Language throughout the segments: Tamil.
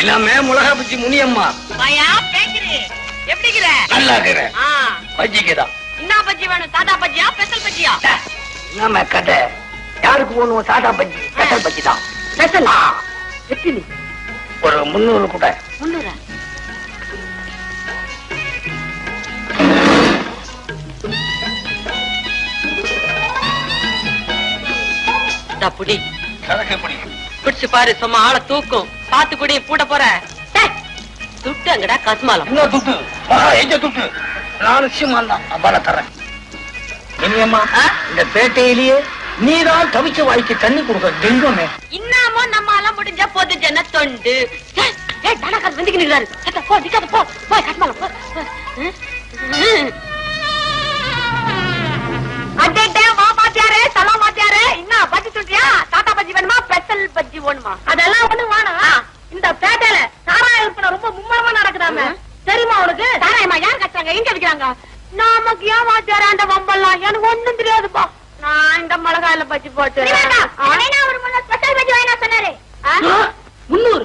எல்லாமே மிளகா பச்சி முனியம்மா. எப்படிங்கிற நல்லா இருக்கிறேன் பஜ்ஜிக்குதான். என்ன பஜ்ஜி வேணும் சாதா பஜ்ஜியா ஸ்பெஷல் பஜ்ஜியா? நம்ம கதை. யாருக்கு போகணும் சாதா பஜ்ஜி? ஸ்பெஷல் பஜ்ஜி தான். ஸ்பெஷல்? எத்தனை ஒரு முந்நூறு கூட. முன்னூறா இந்தா புடி குடிச்சு பாரு சும்மா ஆளை தூக்கும். பாத்து குடி பூட்ட போற. துட்டு அங்கடா கஸ்மாலம் துட்டு? எங்க துட்டு? தான். தரேன். இனியம்மா? இந்த பேட்டையிலேயே நீதான் தவிச்ச வாய்க்கு தண்ணி கொடுக்க தெய்வமே. இன்னமோ நம்ம எல்லாம் முடிஞ்ச பொது ஜன தொண்டு. ஏய், ஏய் தனக்காது வந்துக்கு நிக்கிறாரு சத்த, போ நிக்காத போ. கஸ்மாலம் போ. ஸ்பெஷல் பஜ்ஜி வேணுமா? அதெல்லாம் ஒண்ணு வேணாம். இந்த பேட்டையில சாராய விற்பனை ரொம்ப மும்மரமா நடக்குதாமே. தெரியுமா உனக்கு? தாராயமா யார் கட்டுறாங்க? எங்க விக்கிறாங்க? நமக்கு ஏன் வாத்தியாரே அந்த வம்பெல்லாம்? எனக்கு ஒண்ணும் தெரியாதுப்பா. நான் இந்த மிளகாயில பஜ்ஜி போட்டு ஸ்பெஷல் பஜ்ஜி வாங்கினா சொன்னாரு? முன்னூறு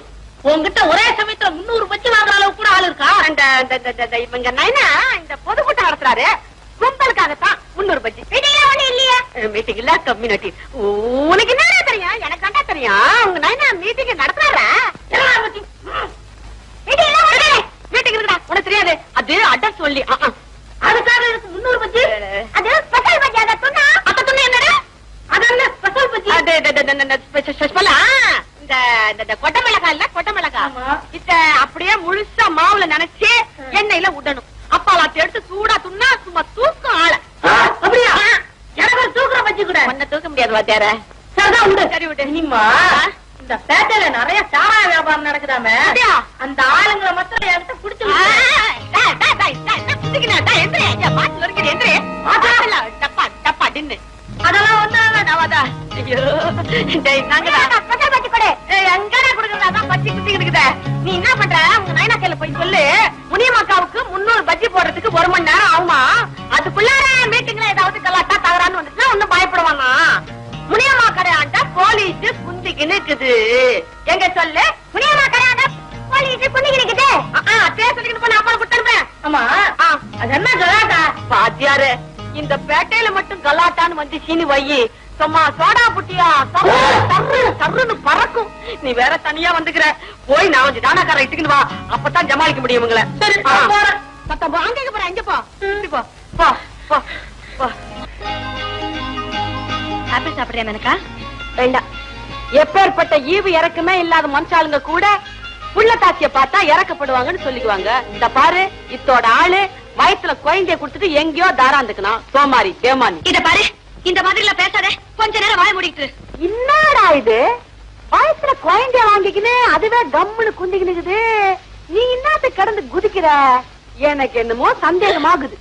உன்கிட்ட ஒரே சமயத்துல முன்னூறு பஜ்ஜி வாங்குற அளவுக்கு கூட ஆள் இருக்கா? அந்த இவங்க நைனா இந்த பொதுக்கூட்டம் நடத்துறாரு. கும்பலுக்காகத்தான் முன்னூறு பஜ்ஜி. மீட்டிங்ல ஒண்ணு இல்லையா. மீட்டிங் இல்ல கம்யூனிட்டி. உனக்கு என்ன தெரியும் உங்க நைனா மீட்டிங் நடத்துறாரா? மீட்டிங் இருக்குடா உனக்கு தெரியாது. அது அட்ரஸ் சொல்லி. அதுக்காக எனக்கு முன்னூறு பஜ்ஜி. அது ஸ்பெஷல் பஜ்ஜி அத துண்ணா அத துண்ணு என்னடா அது என்ன ஸ்பெஷல் பஜ்ஜி? அது இந்த இந்த- கொட்டை மிளகாய் இல்ல கொட்டை மிளகாய். இத அப்படியே முழுசா மாவுல நினைச்சு எண்ணெயில விடணும் அப்பாலாத்தி எடுத்து சூடா துண்ணா சும்மா தூக்கும் ஆள. அப்படியா? எனக்கு தூக்குற பஜ்ஜி கூட. தூக்க முடியாது வாத்தியார. சரிதான் உண்டு. சரி விடு. இனிமா இந்த பேட்டையில நிறைய சாராய வியாபாரம் நடக்குதாமே? அந்த ஆளுங்களை மாத்திரம் என்கிட்ட புடிச்சு விட்டு. அதெல்லாம் ஒண்ணு. நீ என்ன பண்ற? உங்க நைனா கையில போய் சொல்லு. முனியம்மாக்காவுக்கு இருக்குது எங்க சொல்லு? முனியம்மா கடையாண்ட போலீஸ் இருக்குது பேசிக்கிட்டு போன அப்பா கொடுத்துருப்பேன் ஆமா அது என்ன கலாட்டா பாத்தியாரு இந்த பேட்டையில மட்டும் கலாட்டான்னு வந்து சீனி வையி. சும்மா சோடா புட்டியா சர்ருன்னு பறக்கும். நீ வேற தனியா வந்துக்கிற. போய் நான் கொஞ்சம் தானாக்கார இட்டுக்கிட்டு வா. அப்பதான் ஜமாளிக்க முடியும் உங்களை. சரி. சத்தம் போ, அங்க போற இங்க போ. போ. போ போ ஆப்பிள் சாப்பிடுறியா எனக்கா வேண்டாம். எப்பேற்பட்ட ஈவு இறக்குமே இல்லாத மனுஷாளுங்க கூட புள்ள தாச்சிய பார்த்தா இறக்கப்படுவாங்கன்னு சொல்லிக்குவாங்க. இந்த பாரு இத்தோட ஆளு வயசுல குழந்தைய கொடுத்துட்டு எங்கேயோ தாராந்துக்கணும் சோமாரி ஏமானி இத பாரு இந்த மாதிரி எல்லாம் பேசாத கொஞ்ச நேரம் வாய இரு. என்னடா இது? வயசுல குழந்தைய வாங்கிக்கின்னு அதுவே கம்முன்னு குந்திக்கினுக்குது நீ என்னத்த கடந்து குதிக்கிற? எனக்கு என்னமோ சந்தேகமாகுது.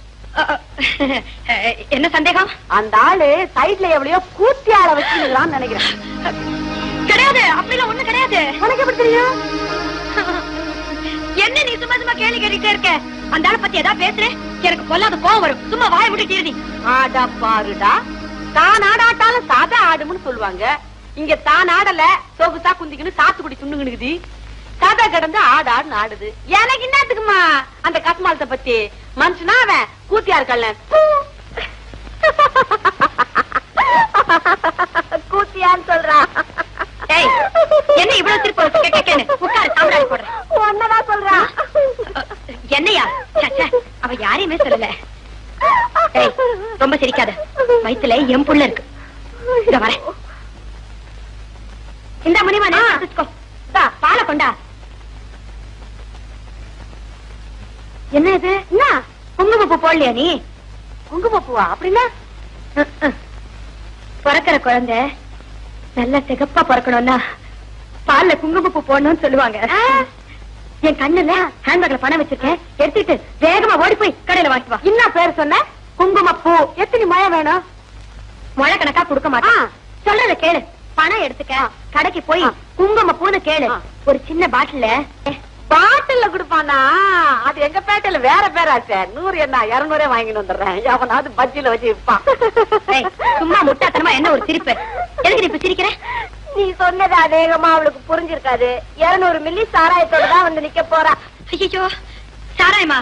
என்ன சந்தேகம்? அந்த ஆளு சைடுல எவ்வளையோ கூத்தி ஆள வச்சுக்கிறான்னு நினைக்கிறேன். கிடையாது. அப்படிலாம் ஒண்ணு கிடையாது. உனக்கு எப்படி தெரியும்? என்ன நீ சும்மா சும்மா கேள்வி கேட்டுட்டே இருக்க? அந்த ஆளை பத்தி ஏதாவது பேசுறேன் எனக்கு பொல்லாத கோவம் வரும். சும்மா வாய விட்டு நீ. ஆடா பாருடா. தான் ஆடாட்டாலும் சாதா ஆடும்னு சொல்லுவாங்க. இங்க தான் ஆடல சொகுசா குந்திக்கின்னு சாத்துக்குடி துண்ணுங்குனுக்குது சாதா கிடந்து ஆடு ஆடுன்னு ஆடுது. எனக்கு என்னத்துக்குமா அந்த கஸ்மாலத்தை பத்தி? மனுஷனா அவன்? கூத்தியா இருக்கல்ல கூத்தியான்னு சொல்றான் இவ்வளவு திருப்பி உட்காரு சாம்பிராணி போடுறேன். ஒன்னதான் சொல்றான் என்னையா? அவ யாரையுமே சொல்லல. ரொம்ப சிரிக்காத. வயித்துல என் புள்ள இருக்கு. இத வரேன். இந்த தா பாலை கொண்டா. என்ன இது? என்ன? குங்குமப்பூ போடலையா நீ? குங்குமப்பூவா? அப்படின்னா? பிறக்கிற குழந்தை நல்ல சிகப்பா பிறக்கணும்னா பால்ல குங்குமப்பூ போடணும்னு சொல்லுவாங்க. என் கண்ணுல ஹேண்ட்பேக்ல பணம் வச்சிருக்கேன். எடுத்துட்டு வேகமா ஓடி போய் கடையில வாங்கிட்டு வா. என்ன பேர் சொன்ன? குங்குமப்பூ. எத்தனை மழை வேணும்? முளை கணக்கா கொடுக்க மாட்டான். சொல்றத கேளு. பணம் எடுத்துக்க. கடைக்கு போய் ஆ. குங்கும பூன்னு கேளு. ஒரு சின்ன பாட்டில பாட்டில்ல குடுப்பானா? அது எங்க பேட்டையில வேற பேராச்சே நூறு என்ன இருநூறே வாங்கிட்டு வந்துடுறேன். அவனாவது பஜ்ஜில வச்சு விற்பான் சும்மா முட்டாத்தனமா என்ன ஒரு சிரிப்பு? எதுக்கு இப்ப சிரிக்கிற? நீ சொன்னது அநேகமா அவளுக்கு புரிஞ்சிருக்காது. இருநூறு மில்லி சாராயத்தோட தான் வந்து நிக்க போறா. ஐயோ சாராயமா?